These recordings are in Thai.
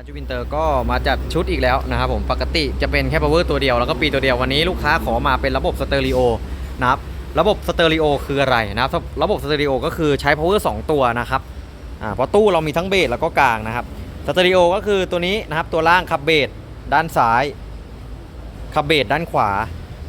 าจูวินเตอร์ก็มาจัดชุดอีกแล้วนะครับผมปกติจะเป็นแค่ power ตัวเดียวแล้วก็ปีตัวเดียววันนี้ลูกค้าขอมาเป็นระบบสเตอริโอนะครับระบบสเตอริโอคืออะไรนะครับระบบสเตอริโอก็คือใช้ power 2 ตัวนะครับอ่าเพราะตู้เรามีทั้งเบสแล้วก็กลางนะครับสเตอริโอก็คือตัวนี้นะครับตัวล่างขับเบสด้านซ้ายขับเบสด้านขวา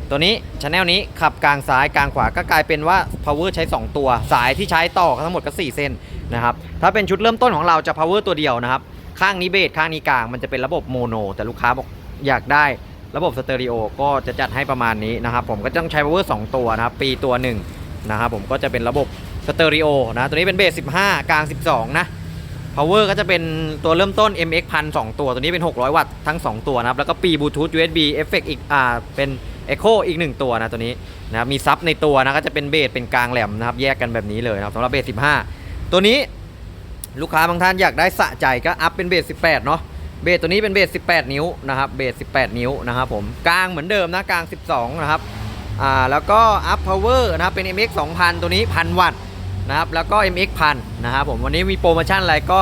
ตัวนี้ชแนลนี้ขับกลางซ้ายกลางขวาก็กลายเป็นว่า power ใช้ 2 ตัว สายที่ใช้ต่อทั้งหมดก็ 4 เส้นนะครับถ้าเป็นชุดเริ่มต้นของเราจะ power ตัวเดียวนะครับ ข้างนี้เบสข้างนี้กลางมันจะเป็นระบบโมโน แต่ลูกค้าบอกอยากได้ระบบสเตอริโอก็จะจัดให้ประมาณนี้นะครับ ผมก็ต้องใช้ power 2ตัวนะครับ ปีตัวหนึ่งนะครับผมก็จะเป็นระบบสเตอริโอนะตัวนี้เป็นเบส15 กลาง 12 นะ power ก็จะเป็นตัวเริ่มต้น MX 1 0 0 2ตัว ตัวนี้เป็น 600 วัตต์ทั้ง 2 ตัวนะครับ แล้วก็ปีบลูทูธ USB Effect อีกอ่าเป็น Echo อีก 1 ตัวนะตัวนี้นะครับมีซับในตัวนะก็จะเป็นเบสเป็นกลางแหลมนะครับแยกกันแบบนี้เลยนะครับสำหรับเบส15 ตัวนี้ ลูกค้าบางท่านอยากได้สะใจก็อัพเป็นเบส18 เนาะเบสตัวนี้เป็นเบส18 นิ้วนะครับเบส18 นิ้วนะครับผมกลางเหมือนเดิมนะกลาง 12 นะครับอ่าแล้วก็อัพพาวเวอร์นะครับเป็น MX 2000 ตัวนี้ 1,000 วัตต์นะครับแล้วก็ MX 1000นะครับผมวันนี้มีโปรโมชั่นอะไรก็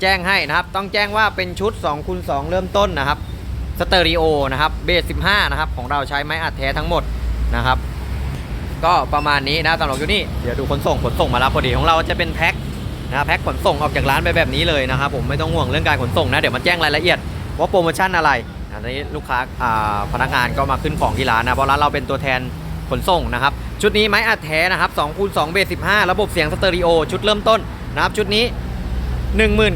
แจ้งให้นะครับ ต้องแจ้งว่าเป็นชุด2คูณ2เริ่มต้นนะครับสเตอริโอนะครับเบส15 นะครับของเราใช้ไม้อัดแท้ทั้งหมดนะครับก็ประมาณนี้นะสำหรับยูนี่เดี๋ยวดูขนส่งขนส่งมารับพอดีของเราจะเป็นแพ็ค นะแพ็คขนส่งออกจากร้านไปแบบนี้เลยนะครับผมไม่ต้องห่วงเรื่องการขนส่งนะเดี๋ยวมาแจ้งรายละเอียดว่าโปรโมชั่นอะไรอันนี้ลูกค้าอ่าพนักงานก็มาขึ้นของที่ร้านนะเพราะร้านเราเป็นตัวแทนขนส่งนะครับชุดนี้ไม้อัดแท้นะครับ2คูณ2เบส15 ระบบเสียงสเตอริโอชุดเริ่มต้นนะครับชุดนี้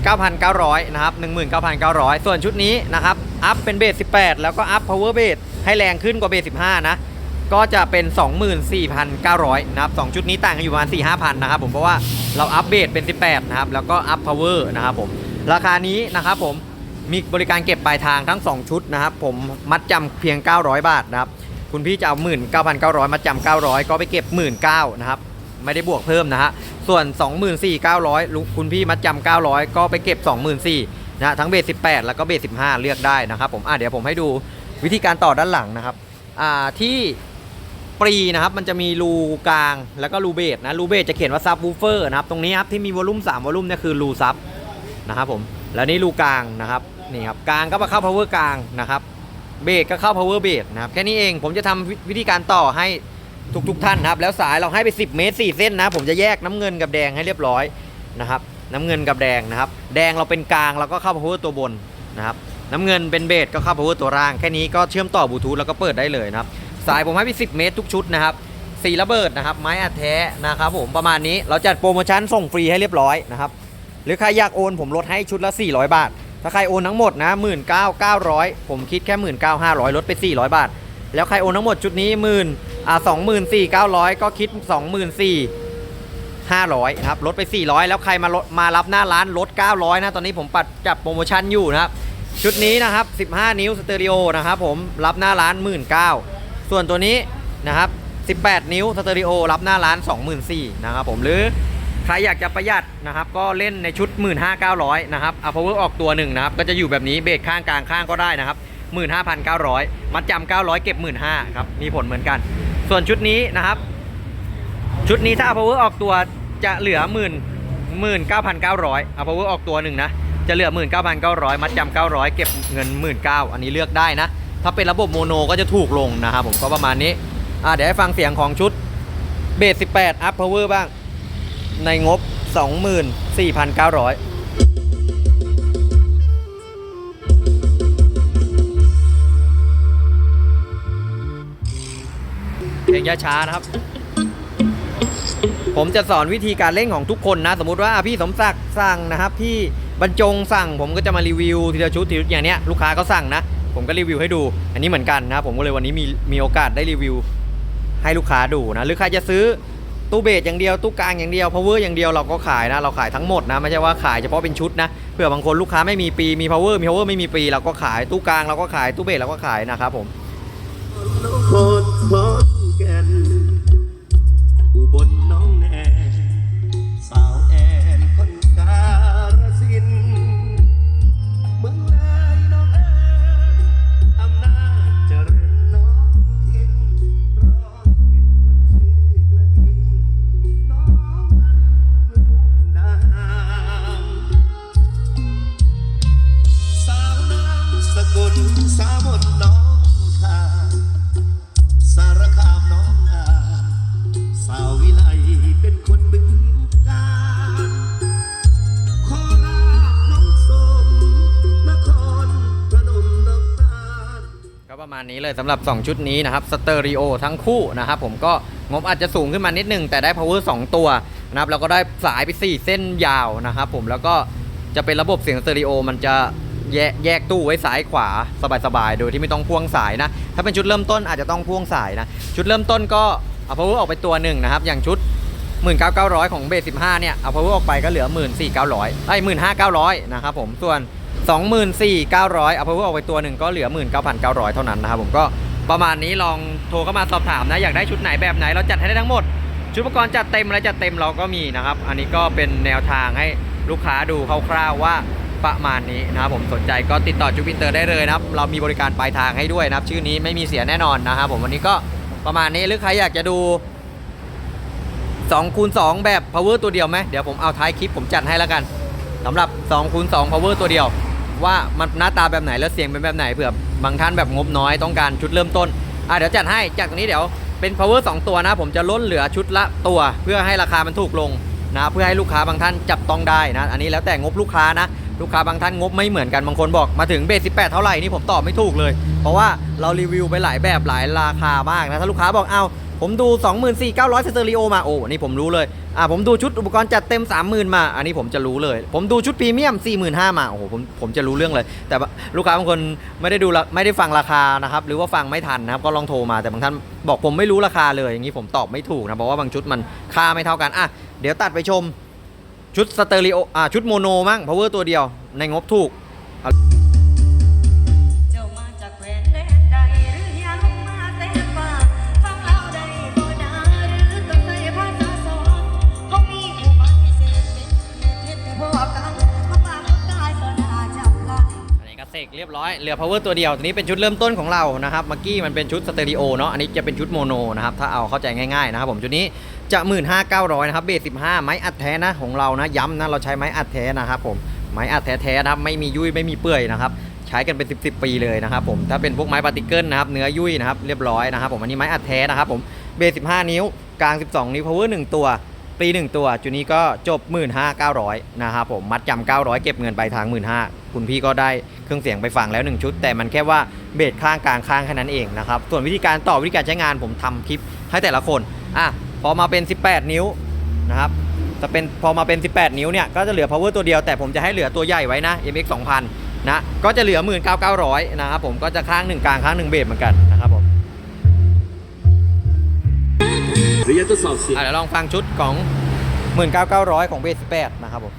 19,900นะครับ19,900 ส่วนชุดนี้นะครับอัพเป็นเบส18 แล้วก็อัพพาวเวอร์เบสให้แรงขึ้นกว่าเบส15 นะ ก็จะเป็น 24,900 นะครับ 2 ชุดนี้ต่างกันอยู่ประมาณ 4-5,000 นะครับผมเพราะว่าเราอัปเบตเป็น 18 นะครับ แล้วก็อัพพาวเวอร์นะครับผม ราคานี้นะครับผมมีบริการเก็บปลายทางทั้ง 2 ชุดนะครับ ผมมัดจำเพียง 900 บาทนะครับ คุณพี่จะเอา 19,900 มัดจำ900 ก็ไปเก็บ 19,000นะครับ ไม่ได้บวกเพิ่มนะฮะส่วน 24,900 คุณพี่มัดจำ900 ก็ไปเก็บ 24,000นะทั้งเบส18 แล้วก็เบส15 เลือกได้นะครับผมอะเดี๋ยวผมให้ดูวิธีการต่อด้านหลังนะครับอ่าที่ ปรีนะครับมันจะมีรูกลางแล้วก็รูเบสนะรูเบสจะเขียนว่าซับวูเฟอร์นะครับตรงนี้ครับที่มีวอลลุ่ม3วอลลุ่มเนี่ยคือรูซับนะครับผมแล้วนี่รูกลางนะครับนี่ครับกลางก็มาเข้า power กลางนะครับเบสก็เข้า power เบสนะครับแค่นี้เองผมจะทำวิวิธีการต่อให้ทุกๆท่านนะครับแล้วสายเราให้ไป 10 เมตร 4 เส้นนะผมจะแยกน้ำเงินกับแดงให้เรียบร้อยนะครับน้ำเงินกับแดงนะครับแดงเราเป็นกลางเราก็เข้า power ตัวบนนะครับน้ำเงินเป็นเบสก็เข้า power ตัวล่างแค่นี้ก็เชื่อมต่อบลูทูธแล้วก็เปิดได้เลยนะครับ สายผมให้ไป10 เมตรทุกชุดนะครับสีระเบิดนะครับ ไม้อัดแท้นะครับผมประมาณนี้เราจัดโปรโมชั่นส่งฟรีให้เรียบร้อยนะครับ หรือใครอยากโอนผมลดให้ชุดละ 400 บาท ถ้าใครโอนทั้งหมดนะ19,900 ผมคิดแค่ 19,500 ลดไป 400 บาท แล้วใครโอนทั้งหมดชุดนี้หมื่นอ่า24,900ก็คิด24,500นะครับลดไป 400 แล้วใครมาลดมารับหน้าร้านลด 900 นะ ตอนนี้ผมปัดจับโปรโมชั่นอยู่นะครับ ชุดนี้นะครับ 15 นิ้วสเตอริโอนะครับผมรับหน้าร้าน 19,000 ส่วนตัวนี้นะครับ 18 นิ้วสเตอริโอรับหน้าร้าน 24,000นะครับผมหรือใครอยากจะประหยัดนะครับ ก็เล่นในชุด 15,900 นะครับเอา power ออกตัวหนึ่งนะครับ ก็จะอยู่แบบนี้เบรกข้างกลางข้างก็ได้นะครับ 15,900 มัดจำ900 เก็บ 15,000ครับมีผลเหมือนกัน ส่วนชุดนี้นะครับ ชุดนี้ถ้าเอา power ออกตัวจะเหลือ10,000 19,900เอา power ออกตัวหนึ่งนะจะเหลือ 19,900 มัดจำ900 เก็บเงิน 19,000อันนี้เลือกได้นะ ถ้าเป็นระบบโมโนก็จะถูกลงนะครับผมก็ประมาณนี้อ่าเดี๋ยวให้ฟังเสียงของชุดเบส18อัพพาวเวอร์บ้าง ในงบ 24,900เพลงช้าๆนะครับ ผมจะสอนวิธีการเล่นของทุกคนนะ สมมติว่าพี่สมศักดิ์สั่งนะครับ พี่บรรจงสั่ง ผมก็จะมารีวิวทีละชุดทีละชุดอย่างเนี้ยลูกค้าก็สั่งนะ ผมก็รีวิวให้ดู อันนี้เหมือนกันนะครับผมก็เลยวันนี้มีมีโอกาสได้รีวิวให้ลูกค้าดูนะหรือใครจะซื้อตู้เบสอย่างเดียวตู้กลางอย่างเดียว power อย่างเดียวเราก็ขายนะเราขายทั้งหมดนะไม่ใช่ว่าขายเฉพาะเป็นชุดนะเผื่อบางคนลูกค้าไม่มีปีมี power มี power ไม่มีปีเราก็ขายตู้กลางเราก็ขายตู้เบสเราก็ขายนะครับผม มาณนี้เลยสำหรับ 2 ชุดนี้นะครับสเตอริโอทั้งคู่นะครับผมก็งบอาจจะสูงขึ้นมานิดนึง แต่ได้ power 2 ตัวนะครับแล้วก็ได้สายไป 4 เส้นยาวนะครับผมแล้วก็จะเป็นระบบเสียงสเตอริโอมันจะแยกแยกตู้ไว้ซ้ายขวาสบายๆ โดยที่ไม่ต้องพ่วงสายนะ ถ้าเป็นชุดเริ่มต้นอาจจะต้องพ่วงสายนะ ชุดเริ่มต้นก็เอา power ออกไปตัวหนึ่งนะครับ อย่างชุด 19,900 ของเบส15 เนี่ย เอา power ออกไปก็เหลือ 14,900ไอ้15,900 นะครับผมส่วน 24,900 เอา power ออกไปตัวหนึ่งก็เหลือ 19,900 เท่านั้นนะครับผมก็ประมาณนี้ลองโทรเข้ามาสอบถามนะ อยากได้ชุดไหนแบบไหนเราจัดให้ได้ทั้งหมด ชุดอุปกรณ์จัดเต็มอะไรจัดเต็มเราก็มีนะครับ อันนี้ก็เป็นแนวทางให้ลูกค้าดูคร่าวๆว่าประมาณนี้นะครับผมสนใจก็ติดต่อจูปินเตอร์ได้เลยนะครับ เรามีบริการปลายทางให้ด้วยนะครับ ชื่อนี้ไม่มีเสียแน่นอนนะครับผมวันนี้ก็ประมาณนี้หรือใครอยากจะดู2คูณ2แบบ power ตัวเดียวไหมเดี๋ยวผมเอาท้ายคลิปผมจัดให้แล้วกันสำหรับ2คูณ2 power ตัวเดียว ว่ามันหน้าตาแบบไหนแล้วเสียงเป็นแบบไหนเผื่อบางท่านแบบงบน้อยต้องการชุดเริ่มต้นอะเดี๋ยวจัดให้จากตรงนี้เดี๋ยวเป็น power 2 ตัวนะ ผมจะลดเหลือชุดละตัว เพื่อให้ราคามันถูกลงนะเพื่อให้ลูกค้าบางท่านจับต้องได้นะ อันนี้แล้วแต่งบลูกค้านะ ลูกค้าบางท่านงบไม่เหมือนกันบางคนบอกมาถึงเบส18เท่าไหร่นี่ผมตอบไม่ถูกเลย เพราะว่าเรารีวิวไปหลายแบบหลายราคามากนะถ้าลูกค้าบอกเอาผมดู 24,900สเตอริโอมาโอ้นี่ผมรู้เลย อ่าผมดูชุดอุปกรณ์จัดเต็ม 30,000 มา อันนี้ผมจะรู้เลย ผมดูชุดพรีเมียม 45,000 มา โอ้โห ผมผมจะรู้เรื่องเลย แต่ลูกค้าบางคนไม่ได้ดูละไม่ได้ฟังราคานะครับ หรือว่าฟังไม่ทันนะครับ ก็ลองโทรมา แต่บางท่านบอกผมไม่รู้ราคาเลย อย่างนี้ผมตอบไม่ถูกนะ เพราะว่าบางชุดมันค่าไม่เท่ากัน อะ เดี๋ยวตัดไปชมชุดสเตอริโอ อ่า ชุดโมโนมั่ง power ตัวเดียว ในงบถูก อยเหลือ power ตัวเดียวตัวนี้เป็นชุดเริ่มต้นของเรานะครับมื่อกี้มันเป็นชุดสเตอริโอเนาะอันนี้จะเป็นชุดโมโนนะครับถ้าเอาเข้าใจง่ายๆนะครับผมชุดนี้จะ15,900นะครับเบส15 ไม้อัดแท้นะของเรานะย้ำนะเราใช้ไม้อัดแท้นะครับผมไม้อัดแท้ๆนะครับไม่มียุ่ยไม่มีเปื่อยนะครับใช้กันเป็น 10 10ปีเลยนะครับผมถ้าเป็นพวกไม้ปาร์ติเกิลนะครับเนื้อยุ่ยนะครับเรียบร้อยนะครับผมอันนี้ไม้อัดแท้นะครับผมเบส15 นิ้วกลาง 12 นิ้ว power 1 ตัวปี 1 ตัวจุดนี้ก็จบ 15,900นะครับผมมัดจำ900 เก็บเงินไปทาง 15,000คุณพี่ก็ได้ เครื่องเสียงไปฟังแล้ว 1 ชุด แต่มันแค่ว่าเบสข้างกลางข้างแค่นั้นเองนะครับส่วนวิธีการต่อวิธีการใช้งานผมทำคลิปให้แต่ละคนอะพอมาเป็น 18 นิ้วนะครับจะเป็นพอมาเป็น 18 นิ้วเนี่ยก็จะเหลือ power ตัวเดียวแต่ผมจะให้เหลือตัวใหญ่ไว้นะ MX 2000นะก็จะเหลือ 19,900นะครับผมก็จะข้างหนึ่งกลางข้างหนึ่งเบสเหมือนกันนะครับผมระยะทดสอบเสียงอะเดี๋ยวลองฟังชุดของ 19,900 ของเบส18 นะครับผม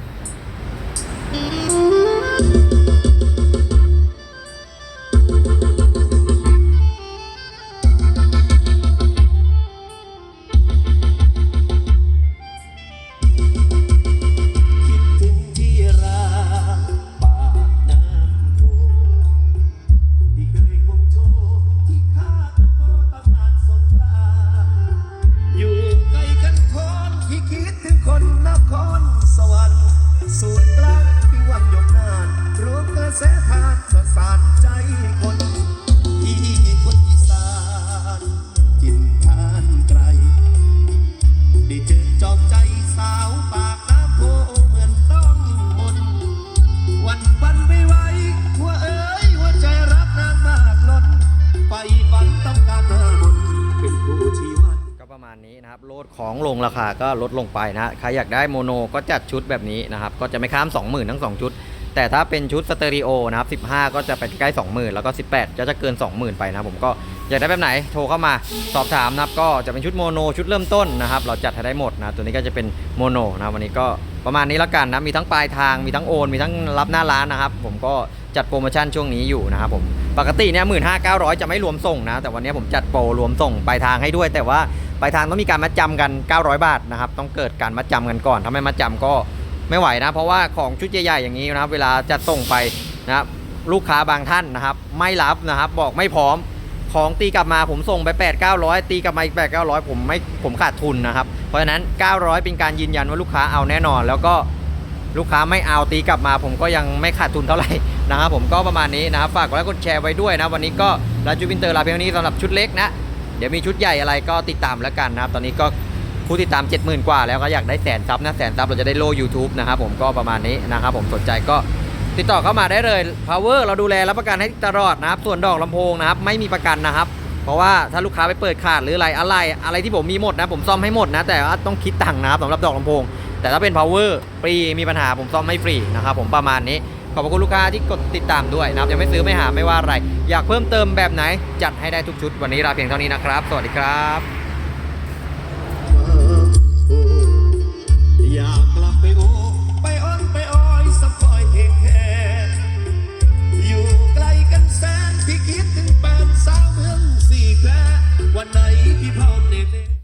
ของลงราคาก็ลดลงไปนะใครอยากได้โมโนก็จัดชุดแบบนี้นะครับ ก็จะไม่ข้าม 20,000 ทั้ง 2 ชุด แต่ถ้าเป็นชุดสเตอริโอนะครับ 15 ก็จะไปใกล้ 20,000 แล้วก็ 18 จะจะเกิน 20,000 ไปนะผมก็อยากได้แบบไหนโทรเข้ามาสอบถามนะครับ ก็จะเป็นชุดโมโนชุดเริ่มต้นนะครับ เราจัดให้ได้หมดนะตัวนี้ก็จะเป็นโมโนนะวันนี้ก็ประมาณนี้แล้วกันนะมีทั้งปลายทางมีทั้งโอน มีทั้งรับหน้าร้านนะครับ ผมก็จัดโปรโมชั่นช่วงนี้อยู่นะครับผม ปกติเนี่ยหมื่นห้าเก้าร้อยจะไม่รวมส่งนะ แต่วันนี้ผมจัดโปรรวมส่งปลายทางให้ด้วย แต่ว่าปลายทางต้องมีการมัดจำกัน 900 บาทนะครับต้องเกิดการมัดจำกันก่อนถ้าไม่มัดจำก็ไม่ไหวนะ เพราะว่าของชุดใหญ่ๆอย่างนี้นะครับเวลาจะส่งไปนะครับลูกค้าบางท่านนะครับ ไม่รับนะครับ บอกไม่พร้อมของตีกลับมาผมส่งไป 8 900 ตีกลับมาอีก8 900 ผมไม่ผมขาดทุนนะครับ เพราะฉะนั้น 900 เป็นการยืนยันว่าลูกค้าเอาแน่นอน แล้วก็ลูกค้าไม่เอาตีกลับมา ผมก็ยังไม่ขาดทุนเท่าไหร่ นะครับผมก็ประมาณนี้นะครับฝากกดไลค์กดแชร์ไว้ด้วยนะวันนี้ก็ราจูวินเตอร์ลาเพียงนี้สำหรับชุดเล็กนะ เดี๋ยวมีชุดใหญ่อะไรก็ติดตามแล้วกันนะครับ ตอนนี้ก็ผู้ติดตาม 70,000 กว่าแล้วก็อยากได้แสนซับนะแสนซับเราจะได้โล่ YouTube นะครับผมก็ประมาณนี้นะครับผมสนใจก็ติดต่อเข้ามาได้เลย power เราดูแลรับประกันให้ตลอดนะครับ ส่วนดอกลำโพงนะครับไม่มีประกันนะครับ เพราะว่าถ้าลูกค้าไปเปิดขาดหรืออะไรอะไร อะไรที่ผมมีหมดนะ ผมซ่อมให้หมดนะ แต่ว่าต้องคิดตังค์นะครับสำหรับดอกลำโพง แต่ถ้าเป็น power ฟรีมีปัญหาผมซ่อมไม่ฟรีนะครับผมประมาณนี้ ขอบคุณลูกค้าที่กดติดตามด้วยนะครับยังไม่ซื้อไม่หาไม่ว่าอะไร อยากเพิ่มเติมแบบไหน จัดให้ได้ทุกชุด วันนี้ลาเพียงเท่านี้นะครับ สวัสดีครับอยากกลับไปโอไปอ้อนไปอ้อยสักคอยเทคแคร์อยู่ไกลกันแสนพี่คิดถึงแฟนสาวเมืองสี่แควันไหนพี่พร้อเนเน่